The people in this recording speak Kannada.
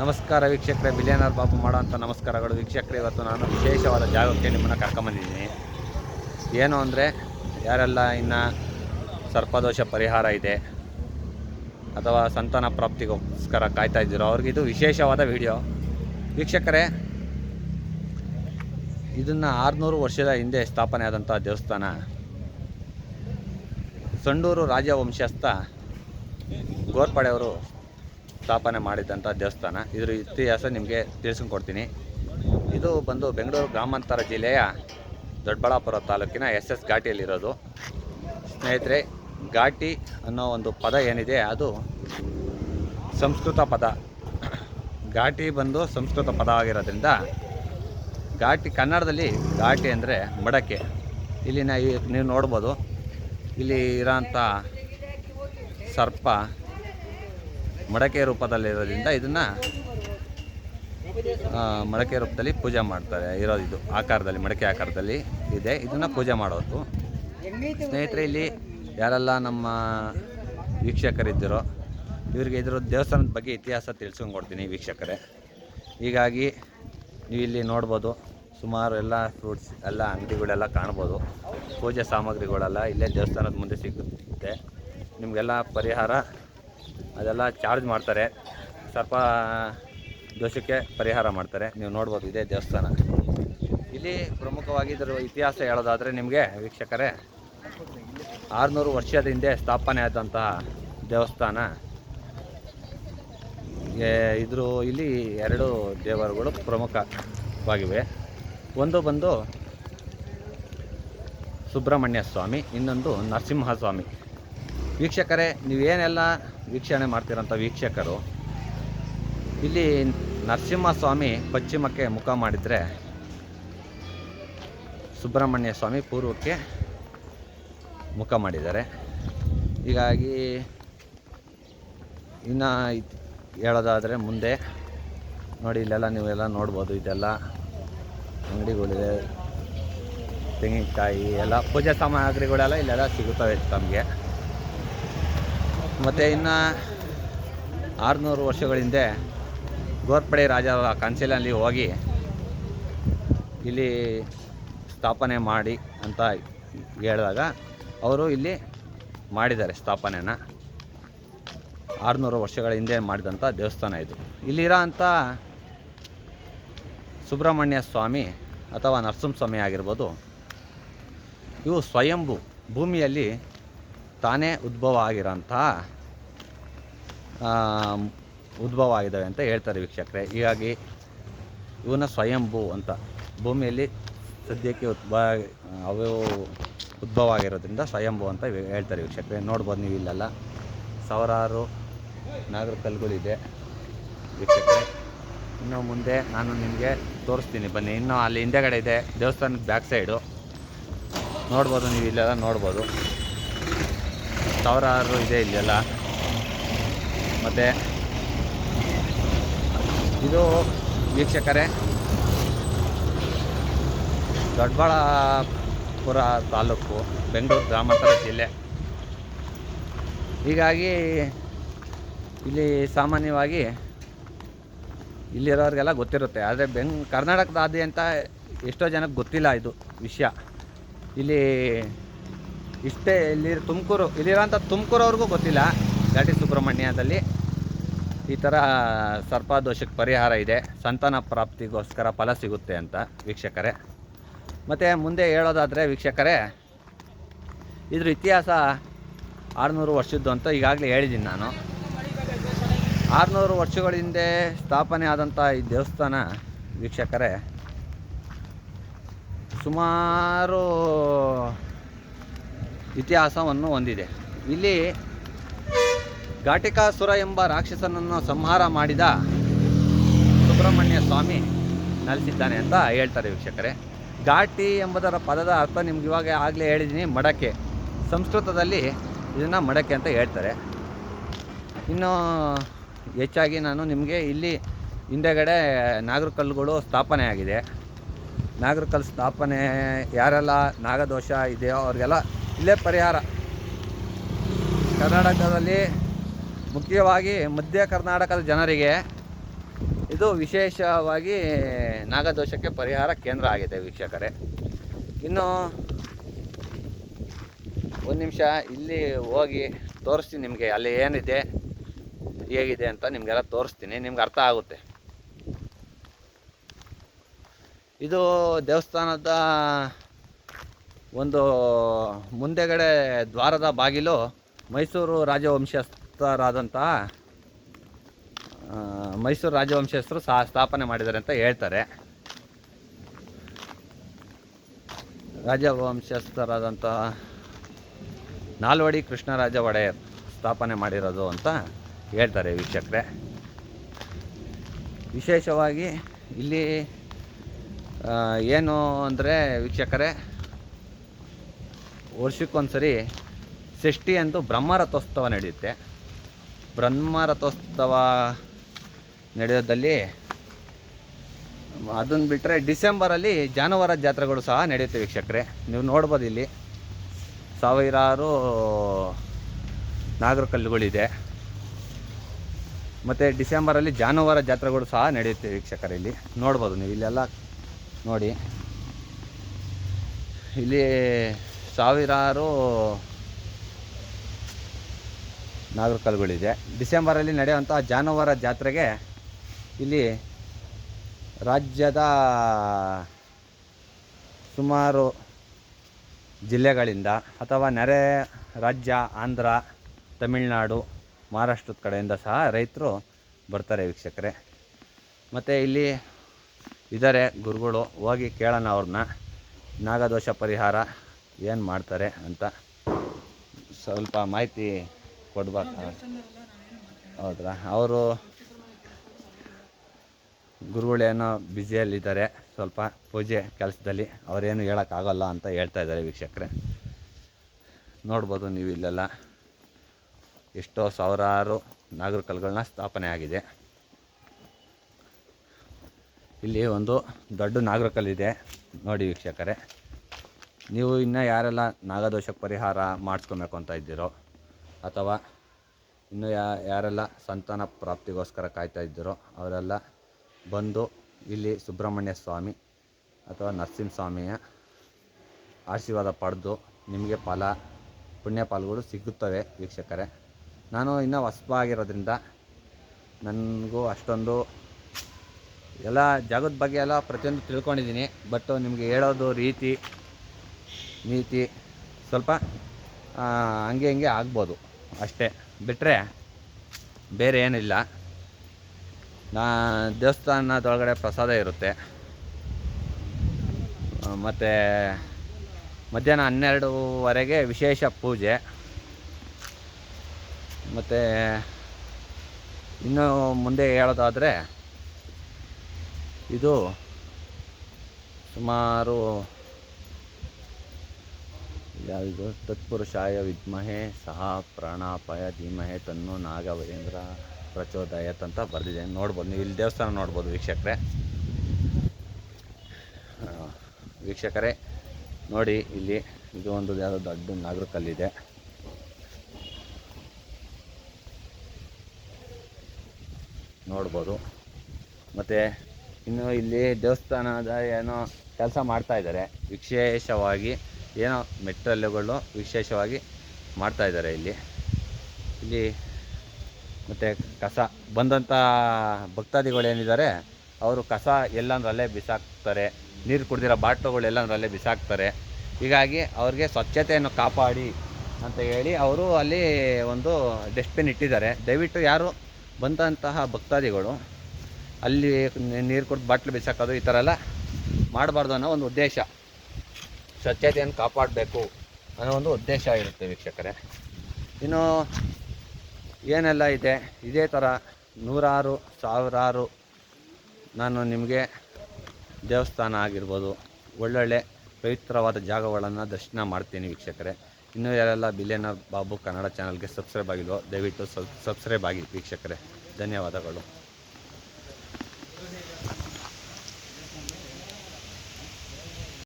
ನಮಸ್ಕಾರ ವೀಕ್ಷಕರೇ, ಬಿಲಿಯನರ್ ಬಾಬು ಮಾಡೋಂಥ ನಮಸ್ಕಾರಗಳು. ವೀಕ್ಷಕರೇ, ಇವತ್ತು ನಾನು ವಿಶೇಷವಾದ ಜಾಗಕ್ಕೆ ನಿಮ್ಮನ್ನು ಕರ್ಕೊಂಬಂದಿದ್ದೀನಿ. ಏನು ಅಂದರೆ, ಯಾರೆಲ್ಲ ಇನ್ನು ಸರ್ಪದೋಷ ಪರಿಹಾರ ಇದೆ ಅಥವಾ ಸಂತಾನ ಪ್ರಾಪ್ತಿಗೋಸ್ಕರ ಕಾಯ್ತಾ ಇದ್ದೀರೋ ಅವ್ರಿಗೆ ಇದು ವಿಶೇಷವಾದ ವಿಡಿಯೋ. ವೀಕ್ಷಕರೇ, ಇದನ್ನು ಆರುನೂರು ವರ್ಷದ ಹಿಂದೆ ಸ್ಥಾಪನೆ ಆದಂಥ ದೇವಸ್ಥಾನ. ಸಂಡೂರು ರಾಜವಂಶಸ್ಥ ಗೋರ್ಪಡೆಯವರು ಸ್ಥಾಪನೆ ಮಾಡಿದಂಥ ದೇವಸ್ಥಾನ. ಇದರ ಇತಿಹಾಸ ನಿಮಗೆ ತಿಳಿಸ್ಕೊಡ್ತೀನಿ ಇದು ಬಂದು ಬೆಂಗಳೂರು ಗ್ರಾಮಾಂತರ ಜಿಲ್ಲೆಯ ದೊಡ್ಡಬಳ್ಳಾಪುರ ತಾಲೂಕಿನ ಎಸ್ ಎಸ್ ಘಾಟಿಯಲ್ಲಿರೋದು. ಸ್ನೇಹಿತರೆ, ಘಾಟಿ ಅನ್ನೋ ಒಂದು ಪದ ಏನಿದೆ, ಅದು ಸಂಸ್ಕೃತ ಪದ. ಘಾಟಿ ಬಂದು ಸಂಸ್ಕೃತ ಪದ ಆಗಿರೋದ್ರಿಂದ ಘಾಟಿ, ಕನ್ನಡದಲ್ಲಿ ಘಾಟಿ ಅಂದರೆ ಮಡಕೆ. ಇಲ್ಲಿನ ನೀವು ನೋಡ್ಬೋದು. ಇಲ್ಲಿ ಇರೋಂಥ ಸರ್ಪ ಮಡಕೆ ರೂಪದಲ್ಲಿರೋದ್ರಿಂದ ಇದನ್ನು ಮಡಕೆ ರೂಪದಲ್ಲಿ ಪೂಜೆ ಮಾಡ್ತಾರೆ. ಇರೋದು ಇದು ಆಕಾರದಲ್ಲಿ, ಮಡಕೆ ಆಕಾರದಲ್ಲಿ ಇದೆ. ಇದನ್ನು ಪೂಜೆ ಮಾಡೋದು. ಸ್ನೇಹಿತರೆ, ಇಲ್ಲಿ ಯಾರೆಲ್ಲ ನಮ್ಮ ವೀಕ್ಷಕರಿದ್ದರೋ, ಇವರಿಗೆ ಇದ್ರ ದೇವಸ್ಥಾನದ ಬಗ್ಗೆ ಇತಿಹಾಸ ತಿಳ್ಸ್ಕೊಂಡ್ಕೊಡ್ತೀನಿ ವೀಕ್ಷಕರೇ. ಹೀಗಾಗಿ ನೀವು ಇಲ್ಲಿ ನೋಡ್ಬೋದು, ಸುಮಾರು ಎಲ್ಲ ಫ್ರೂಟ್ಸ್ ಎಲ್ಲ ಅಂಗಡಿಗಳೆಲ್ಲ ಕಾಣ್ಬೋದು. ಪೂಜೆ ಸಾಮಗ್ರಿಗಳೆಲ್ಲ ಇಲ್ಲೇ ದೇವಸ್ಥಾನದ ಮುಂದೆ ಸಿಗುತ್ತೆ. ನಿಮಗೆಲ್ಲ ಪರಿಹಾರ ಅದೆಲ್ಲ ಚಾರ್ಜ್ ಮಾಡ್ತಾರೆ. ಸರ್ಪ ದೋಷಕ್ಕೆ ಪರಿಹಾರ ಮಾಡ್ತಾರೆ. ನೀವು ನೋಡ್ಬೋದು ಇದೇ ದೇವಸ್ಥಾನ. ಇಲ್ಲಿ ಪ್ರಮುಖವಾಗಿ ಇದರ ಇತಿಹಾಸ ಹೇಳೋದಾದರೆ ನಿಮಗೆ ವೀಕ್ಷಕರೇ, ಆರುನೂರು ವರ್ಷದ ಹಿಂದೆ ಸ್ಥಾಪನೆ ಆದಂತಹ ದೇವಸ್ಥಾನ. ಇದ್ರ ಇಲ್ಲಿ ಎರಡು ದೇವರುಗಳು ಪ್ರಮುಖವಾಗಿವೆ. ಒಂದು ಬಂದು ಸುಬ್ರಹ್ಮಣ್ಯ ಸ್ವಾಮಿ, ಇನ್ನೊಂದು ನರಸಿಂಹ ಸ್ವಾಮಿ ವೀಕ್ಷಕರೇ, ನೀವೇನೆಲ್ಲ ವೀಕ್ಷಣೆ ಮಾಡ್ತಿರೋಂಥ ವೀಕ್ಷಕರು. ಇಲ್ಲಿ ನರಸಿಂಹಸ್ವಾಮಿ ಪಶ್ಚಿಮಕ್ಕೆ ಮುಖ ಮಾಡಿದರೆ ಸುಬ್ರಹ್ಮಣ್ಯ ಸ್ವಾಮಿ ಪೂರ್ವಕ್ಕೆ ಮುಖ ಮಾಡಿದ್ದಾರೆ. ಹೀಗಾಗಿ ಇನ್ನು ಹೇಳೋದಾದರೆ ಮುಂದೆ ನೋಡಿ, ಇಲ್ಲೆಲ್ಲ ನೀವೆಲ್ಲ ನೋಡ್ಬೋದು, ಇದೆಲ್ಲ ಅಂಗಡಿಗಳಿದೆ, ತೆಂಗಿನಕಾಯಿ ಎಲ್ಲ ಪೂಜೆ ಸಾಮಗ್ರಿಗಳೆಲ್ಲ ಇಲ್ಲೆಲ್ಲ ಸಿಗುತ್ತವೆ ತಮಗೆ. ಮತ್ತು ಇನ್ನು ಆರುನೂರು ವರ್ಷಗಳ ಹಿಂದೆ ಗೋರ್ಪಡೆ ರಾಜರ ಕನ್ಸಿಲಲ್ಲಿ ಹೋಗಿ ಇಲ್ಲಿ ಸ್ಥಾಪನೆ ಮಾಡಿ ಅಂತ ಹೇಳಿದಾಗ ಅವರು ಇಲ್ಲಿ ಮಾಡಿದ್ದಾರೆ ಸ್ಥಾಪನೆನ. ಆರುನೂರು ವರ್ಷಗಳ ಹಿಂದೆ ಮಾಡಿದಂಥ ದೇವಸ್ಥಾನ ಇದು. ಇಲ್ಲಿರೋ ಅಂಥ ಸುಬ್ರಹ್ಮಣ್ಯ ಸ್ವಾಮಿ ಅಥವಾ ನರಸಿಂಹಸ್ವಾಮಿ ಆಗಿರ್ಬೋದು, ಇವು ಸ್ವಯಂಭೂ ಭೂಮಿಯಲ್ಲಿ ತಾನೇ ಉದ್ಭವ ಆಗಿರೋಂಥ ಉದ್ಭವ ಆಗಿದ್ದಾವೆ ಅಂತ ಹೇಳ್ತಾರೆ ವೀಕ್ಷಕರೇ. ಹೀಗಾಗಿ ಇವನ್ನ ಸ್ವಯಂಭೂ ಅಂತ. ಭೂಮಿಯಲ್ಲಿ ಸದ್ಯಕ್ಕೆ ಉದ್ಭವ ಅವು ಉದ್ಭವ ಆಗಿರೋದ್ರಿಂದ ಸ್ವಯಂಭೂ ಅಂತ ಹೇಳ್ತಾರೆ ವೀಕ್ಷಕರೇ. ನೋಡ್ಬೋದು ನೀವು ಇಲ್ಲೆಲ್ಲ. ಸಾವಿರಾರು ನಾಗರ ಕಲ್ಗಳಿದೆ ವೀಕ್ಷಕರೇ. ಇನ್ನು ಮುಂದೆ ನಾನು ನಿಮಗೆ ತೋರಿಸ್ತೀನಿ. ಬನ್ನಿ, ಇನ್ನು ಅಲ್ಲಿ ಹಿಂದೆಗಡೆ ಇದೆ ದೇವಸ್ಥಾನದ ಬ್ಯಾಕ್ ಸೈಡು. ನೋಡ್ಬೋದು ನೀವು ಇಲ್ಲೆಲ್ಲ ನೋಡ್ಬೋದು. ಸಾವಿರಾರು ಇದೆ ಇಲ್ಲೆಲ್ಲ. ಮತ್ತು ಇದು ವೀಕ್ಷಕರೇ ದೊಡ್ಡಬಳ್ಳಾಪುರ ತಾಲೂಕು, ಬೆಂಗಳೂರು ಗ್ರಾಮಾಂತರ ಜಿಲ್ಲೆ. ಹೀಗಾಗಿ ಇಲ್ಲಿ ಸಾಮಾನ್ಯವಾಗಿ ಇಲ್ಲಿರೋರಿಗೆಲ್ಲ ಗೊತ್ತಿರುತ್ತೆ. ಆದರೆ ಬೆಂಗ್, ಕರ್ನಾಟಕದಾದ್ಯಂತ ಎಷ್ಟೋ ಜನಕ್ಕೆ ಗೊತ್ತಿಲ್ಲ ಇದು ವಿಷಯ. ಇಲ್ಲಿ ಇಷ್ಟೇ ಇಲ್ಲಿ ತುಮಕೂರು ಇಲ್ಲಿರೋಂಥ ತುಮಕೂರವ್ರಿಗೂ ಗೊತ್ತಿಲ್ಲ. ಘಾಟಿ ಸುಬ್ರಹ್ಮಣ್ಯದಲ್ಲಿ ಈ ಥರ ಸರ್ಪದೋಷಕ್ಕೆ ಪರಿಹಾರ ಇದೆ. ಸಂತಾನ ಪ್ರಾಪ್ತಿಗೋಸ್ಕರ ಫಲ ಸಿಗುತ್ತೆ ಅಂತ ವೀಕ್ಷಕರೇ. ಮತ್ತು ಮುಂದೆ ಹೇಳೋದಾದರೆ ವೀಕ್ಷಕರೇ, ಇದ್ರ ಇತಿಹಾಸ ಆರುನೂರು ವರ್ಷದ್ದು ಅಂತ ಈಗಾಗಲೇ ಹೇಳಿದ್ದೀನಿ ನಾನು. ಆರುನೂರು ವರ್ಷಗಳ ಹಿಂದೆ ಸ್ಥಾಪನೆ ಆದಂಥ ಈ ದೇವಸ್ಥಾನ ವೀಕ್ಷಕರೇ, ಸುಮಾರು ಇತಿಹಾಸವನ್ನು ಹೊಂದಿದೆ. ಇಲ್ಲಿ ಘಾಟಿಕಾಸುರ ಎಂಬ ರಾಕ್ಷಸನನ್ನು ಸಂಹಾರ ಮಾಡಿದ ಸುಬ್ರಹ್ಮಣ್ಯ ಸ್ವಾಮಿ ನೆಲೆಸಿದ್ದಾನೆ ಅಂತ ಹೇಳ್ತಾರೆ ವೀಕ್ಷಕರೇ. ಘಾಟಿ ಎಂಬುದರ ಪದದ ಅರ್ಥ ನಿಮ್ಗೆ ಇವಾಗ ಆಗಲೇ ಹೇಳಿದ್ದೀನಿ ಮಡಕೆ. ಸಂಸ್ಕೃತದಲ್ಲಿ ಇದನ್ನು ಮಡಕೆ ಅಂತ ಹೇಳ್ತಾರೆ. ಇನ್ನು ಹೆಚ್ಚಾಗಿ ನಾನು ನಿಮಗೆ ಇಲ್ಲಿ ಹಿಂದೆಗಡೆ ನಾಗರಕಲ್ಲುಗಳು ಸ್ಥಾಪನೆ ಆಗಿದೆ. ನಾಗರಕಲ್ಲು ಸ್ಥಾಪನೆ ಯಾರೆಲ್ಲ ನಾಗದೋಷ ಇದೆಯೋ ಅವ್ರಿಗೆಲ್ಲ ಇಲ್ಲೇ ಪರಿಹಾರ. ಕರ್ನಾಟಕದಲ್ಲಿ ಮುಖ್ಯವಾಗಿ ಮಧ್ಯ ಕರ್ನಾಟಕದ ಜನರಿಗೆ ಇದು ವಿಶೇಷವಾಗಿ ನಾಗದೋಷಕ್ಕೆ ಪರಿಹಾರ ಕೇಂದ್ರ ಆಗಿದೆ ವೀಕ್ಷಕರೇ. ಇನ್ನು ಒಂದು ನಿಮಿಷ ಇಲ್ಲಿ ಹೋಗಿ ತೋರಿಸ್ತೀನಿ ನಿಮಗೆ ಅಲ್ಲಿ ಏನಿದೆ, ಹೇಗಿದೆ ಅಂತ ನಿಮಗೆಲ್ಲ ತೋರಿಸ್ತೀನಿ, ನಿಮ್ಗೆ ಅರ್ಥ ಆಗುತ್ತೆ. ಇದು ದೇವಸ್ಥಾನದ ಒಂದು ಮುಂದೆಗಡೆ ದ್ವಾರದ ಬಾಗಿಲು ಮೈಸೂರು ರಾಜವಂಶಸ್ಥರಾದಂತಹ ಮೈಸೂರು ರಾಜವಂಶಸ್ಥರು ಸಹ ಸ್ಥಾಪನೆ ಮಾಡಿದ್ದಾರೆ ಅಂತ ಹೇಳ್ತಾರೆ. ರಾಜವಂಶಸ್ಥರಾದಂಥ ನಾಲ್ವಡಿ ಕೃಷ್ಣರಾಜ ಒಡೆಯರ್ ಸ್ಥಾಪನೆ ಮಾಡಿರೋದು ಅಂತ ಹೇಳ್ತಾರೆ ವೀಕ್ಷಕರೆ. ವಿಶೇಷವಾಗಿ ಇಲ್ಲಿ ಏನು ಅಂದರೆ ವೀಕ್ಷಕರೇ ವರ್ಷಕ್ಕೊಂದ್ಸರಿ ಷಷ್ಠಿ ಅಂತೂ ಬ್ರಹ್ಮರಥೋತ್ಸವ ನಡೆಯುತ್ತೆ. ಬ್ರಹ್ಮರಥೋತ್ಸವ ನಡೆಯೋದಲ್ಲಿ ಅದನ್ನು ಬಿಟ್ಟರೆ ಡಿಸೆಂಬರಲ್ಲಿ ಜಾನುವಾರ ಜಾತ್ರೆಗಳು ಸಹ ನಡೆಯುತ್ತೆ ವೀಕ್ಷಕರೆ. ನೀವು ನೋಡ್ಬೋದು ಇಲ್ಲಿ. ಸಾವಿರಾರು ನಾಗರಕಲ್ಲುಗಳಿದೆ. ಮತ್ತು ಡಿಸೆಂಬರಲ್ಲಿ ಜಾನುವಾರ ಜಾತ್ರೆಗಳು ಸಹ ನಡೆಯುತ್ತೆ ವೀಕ್ಷಕರು ಇಲ್ಲಿ. ನೋಡ್ಬೋದು ನೀವು ಇಲ್ಲೆಲ್ಲ ನೋಡಿ. ಇಲ್ಲಿ ಸಾವಿರಾರು ನಾಗರಕಲ್ಗಳಿದೆ. ಡಿಸೆಂಬರಲ್ಲಿ ನಡೆಯುವಂಥ ಜಾನುವಾರ ಜಾತ್ರೆಗೆ ಇಲ್ಲಿ ರಾಜ್ಯದ ಸುಮಾರು ಜಿಲ್ಲೆಗಳಿಂದ ಅಥವಾ ನೆರೆ ರಾಜ್ಯ, ಆಂಧ್ರ, ತಮಿಳುನಾಡು, ಮಹಾರಾಷ್ಟ್ರದ ಕಡೆಯಿಂದ ಸಹ ರೈತರು ಬರ್ತಾರೆ ವೀಕ್ಷಕರೇ. ಮತ್ತು ಇಲ್ಲಿ ಇದ್ದಾರೆ ಗುರುಗಳು ಹೋಗಿ ಕೇಳೋಣ ಅವ್ರನ್ನ. ನಾಗದೋಷ ಪರಿಹಾರ. ಏನು ಮಾಡ್ತಾರೆ ಅಂತ ಸ್ವಲ್ಪ ಮಾಹಿತಿ ಕೊಡ್ಬೇಕ? ಹೌದ್ರಾ? ಅವರು ಗುರುಗಳೇನೋ ಬ್ಯುಸಿಯಲ್ಲಿದ್ದಾರೆ. ಸ್ವಲ್ಪ ಪೂಜೆ ಕೆಲಸದಲ್ಲಿ. ಅವರೇನು ಹೇಳೋಕ್ಕಾಗಲ್ಲ ಅಂತ ಹೇಳ್ತಾ ಇದ್ದಾರೆ ವೀಕ್ಷಕರೇ. ನೋಡ್ಬೋದು ನೀವು ಇಲ್ಲೆಲ್ಲ. ಎಷ್ಟೋ ಸಾವಿರಾರು ನಾಗರ ಕಲ್ಲುಗಳನ್ನ ಸ್ಥಾಪನೆ ಆಗಿದೆ. ಇಲ್ಲಿ ಒಂದು ದೊಡ್ಡ ನಾಗರ ಇದೆ ನೋಡಿ ವೀಕ್ಷಕರೇ. ನೀವು ಇನ್ನು ಯಾರೆಲ್ಲ ನಾಗದೋಷಕ್ಕೆ ಪರಿಹಾರ ಮಾಡಿಸ್ಕೊಬೇಕು ಅಂತ ಇದ್ದೀರೋ, ಅಥವಾ ಇನ್ನು ಯಾ, ಯಾರೆಲ್ಲ ಸಂತಾನ ಪ್ರಾಪ್ತಿಗೋಸ್ಕರ ಕಾಯ್ತಾ ಇದ್ದೀರೋ, ಅವರೆಲ್ಲ ಬಂದು ಇಲ್ಲಿ ಸುಬ್ರಹ್ಮಣ್ಯ ಸ್ವಾಮಿ ಅಥವಾ ನರಸಿಂಹಸ್ವಾಮಿಯ ಆಶೀರ್ವಾದ ಪಡೆದು ನಿಮಗೆ ಫಲ, ಪುಣ್ಯ ಫಲಗಳು ಸಿಗುತ್ತವೆ ವೀಕ್ಷಕರೇ. ನಾನು ಇನ್ನೂ ಹೊಸಬಾಗಿರೋದ್ರಿಂದ ನನಗೂ ಅಷ್ಟೊಂದು ಎಲ್ಲ ಜಾಗದ ಬಗ್ಗೆ ಎಲ್ಲ ಪ್ರತಿಯೊಂದು ತಿಳ್ಕೊಂಡಿದ್ದೀನಿ, ಬಟ್ ನಿಮಗೆ ಹೇಳೋದು ರೀತಿ ನೀತಿ ಸ್ವಲ್ಪ ಹಂಗೆ ಹಂಗೆ ಆಗ್ಬೋದು. ಅಷ್ಟೇ. ಬಿಟ್ಟರೆ ಬೇರೆ ಏನಿಲ್ಲ. ನಾ ದೇವಸ್ಥಾನದೊಳಗಡೆ ಪ್ರಸಾದ ಇರುತ್ತೆ. ಮತ್ತು ಮಧ್ಯಾಹ್ನ ಹನ್ನೆರಡುವರೆಗೆ ವಿಶೇಷ ಪೂಜೆ. ಮತ್ತು ಇನ್ನೂ ಮುಂದೆ ಹೇಳೋದಾದರೆ ಇದು ಸುಮಾರು ಯಾವುದು ತತ್ಪುರುಷಾಯ ವಿದ್ಮಹೆ ಸಹ ಪ್ರಾಣಾಪಾಯ ಧೀಮಹೆ ತನ್ನು ನಾಗವೇಂದ್ರ ಪ್ರಚೋದಯತ್ ಅಂತ ಬರೆದಿದೆ. ನೋಡ್ಬೋದು, ನೀವು ಇಲ್ಲಿ ದೇವಸ್ಥಾನ ನೋಡ್ಬೋದು ವೀಕ್ಷಕರೇ. ವೀಕ್ಷಕರೇ, ನೋಡಿ ಇಲ್ಲಿ ಇದು ಒಂದು ಯಾವುದೋ ದೊಡ್ಡ ನಾಗರ ಕಲ್ಲಿದೆ ನೋಡ್ಬೋದು. ಮತ್ತು ಇನ್ನು ಇಲ್ಲಿ ದೇವಸ್ಥಾನದ ಏನೋ ಕೆಲಸ ಮಾಡ್ತಾ ಇದ್ದಾರೆ. ವಿಶೇಷವಾಗಿ ಏನೋ ಮೆಟ್ಟಲುಗಳು ವಿಶೇಷವಾಗಿ ಮಾಡ್ತಾ ಇದ್ದಾರೆ ಇಲ್ಲಿ. ಇಲ್ಲಿ ಮತ್ತು ಕಸ ಬಂದಂಥ ಭಕ್ತಾದಿಗಳು ಏನಿದ್ದಾರೆ, ಅವರು ಕಸ ಎಲ್ಲಂದ್ರಲ್ಲೇ ಬಿಸಾಕ್ತಾರೆ. ನೀರು ಕುಡ್ದಿರೋ ಬಾಟ್ಲುಗಳು ಎಲ್ಲಂದ್ರಲ್ಲೇ ಬಿಸಾಕ್ತಾರೆ. ಹೀಗಾಗಿ ಅವ್ರಿಗೆ ಸ್ವಚ್ಛತೆಯನ್ನು ಕಾಪಾಡಿ ಅಂತ ಹೇಳಿ ಅವರು ಅಲ್ಲಿ ಒಂದು ಡಸ್ಟ್ಬಿನ್ ಇಟ್ಟಿದ್ದಾರೆ. ದಯವಿಟ್ಟು ಯಾರು ಬಂದಂತಹ ಭಕ್ತಾದಿಗಳು, ಅಲ್ಲಿ ನೀರು ಕುಡ್ದು ಬಾಟ್ಲು ಬಿಸಾಕೋದು ಈ ಥರ ಎಲ್ಲ ಮಾಡಬಾರ್ದು ಅನ್ನೋ ಒಂದು ಉದ್ದೇಶ. ಸ್ವಚ್ಛತೆಯನ್ನು ಕಾಪಾಡಬೇಕು ಅನ್ನೋ ಒಂದು ಉದ್ದೇಶ ಇರುತ್ತೆ ವೀಕ್ಷಕರೇ. ಇನ್ನು ಏನೆಲ್ಲ ಇದೆ? ಇದೇ ಥರ ನೂರಾರು, ಸಾವಿರಾರು ನಾನು ನಿಮಗೆ ದೇವಸ್ಥಾನ ಆಗಿರ್ಬೋದು, ಒಳ್ಳೊಳ್ಳೆ ಪವಿತ್ರವಾದ ಜಾಗಗಳನ್ನು ದರ್ಶನ ಮಾಡ್ತೀನಿ ವೀಕ್ಷಕರೇ. ಇನ್ನೂ ಯಾರೆಲ್ಲ ಬಿಲಿಯನರ್ ಬಾಬು ಕನ್ನಡ ಚಾನಲ್ಗೆ ಸಬ್ಸ್ಕ್ರೈಬ್ ಆಗಿಲ್ವೋ ದಯವಿಟ್ಟು ಸಬ್ ಸಬ್ಸ್ಕ್ರೈಬ್ ಆಗಿ ವೀಕ್ಷಕರೇ. ಧನ್ಯವಾದಗಳು.